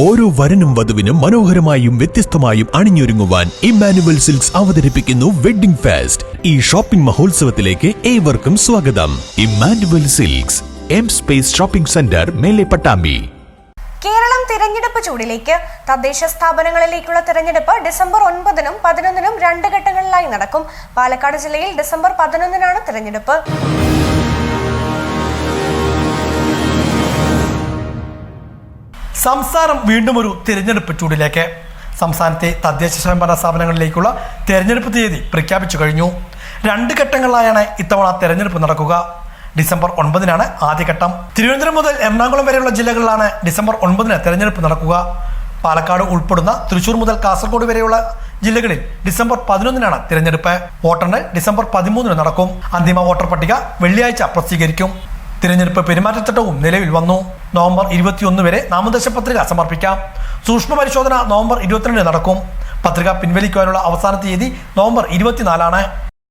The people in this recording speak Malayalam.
ഓരോ വരനും വധുവിനും മനോഹരമായും വ്യത്യസ്തമായും അണിഞ്ഞൊരുങ്ങുവാൻ ഇമ്മാനുവൽ സിൽക്സ് അവതരിപ്പിക്കുന്നു വെഡ്ഡിംഗ് ഫെസ്റ്റ്. ഈ ഷോപ്പിംഗ് മഹോത്സവത്തിലേക്ക് ഏവർക്കും സ്വാഗതം. Emmanuel Silks M space shopping centre മേലെ പട്ടാമ്പി. കേരളം തിരഞ്ഞെടുപ്പ് ചൂടിലേക്ക് തദ്ദേശ സ്ഥാപനങ്ങളിലേക്കുള്ള തിരഞ്ഞെടുപ്പ് ഡിസംബർ ഒൻപതിനും പതിനൊന്നിനും രണ്ട് ഘട്ടങ്ങളിലായി നടക്കും. പാലക്കാട് ജില്ലയിൽ ഡിസംബർ പതിനൊന്നിനാണ് തിരഞ്ഞെടുപ്പ്. സംസ്ഥാനം വീണ്ടും ഒരു തിരഞ്ഞെടുപ്പ് ചൂടിലേക്ക്. സംസ്ഥാനത്തെ തദ്ദേശ സ്വയംഭരണ സ്ഥാപനങ്ങളിലേക്കുള്ള തെരഞ്ഞെടുപ്പ് തീയതി പ്രഖ്യാപിച്ചു കഴിഞ്ഞു. രണ്ട് ഘട്ടങ്ങളിലായാണ് ഇത്തവണ തെരഞ്ഞെടുപ്പ് നടക്കുക. ഡിസംബർ ഒൻപതിനാണ് ആദ്യഘട്ടം തിരുവനന്തപുരം മുതൽ എറണാകുളം വരെയുള്ള ജില്ലകളിലാണ് ഡിസംബർ ഒൻപതിന് തെരഞ്ഞെടുപ്പ് നടക്കുക. പാലക്കാട് ഉൾപ്പെടുന്ന തൃശൂർ മുതൽ കാസർഗോഡ് വരെയുള്ള ജില്ലകളിൽ ഡിസംബർ പതിനൊന്നിനാണ് തിരഞ്ഞെടുപ്പ്. വോട്ടെണ്ണൽ ഡിസംബർ പതിമൂന്നിന് നടക്കും. അന്തിമ വോട്ടർ പട്ടിക വെള്ളിയാഴ്ച പ്രസിദ്ധീകരിക്കും. തിരഞ്ഞെടുപ്പ് പെരുമാറ്റച്ചട്ടവും നിലവിൽ വന്നു. നവംബർ ഇരുപത്തിയൊന്ന് വരെ നാമനിർദ്ദേശ പത്രിക സമർപ്പിക്കാം. സൂക്ഷ്മ പരിശോധന നവംബർ ഇരുപത്തിരണ്ടിന് നടക്കും. പത്രിക പിൻവലിക്കുവാനുള്ള അവസാന തീയതി നവംബർ ഇരുപത്തിനാലാണ്.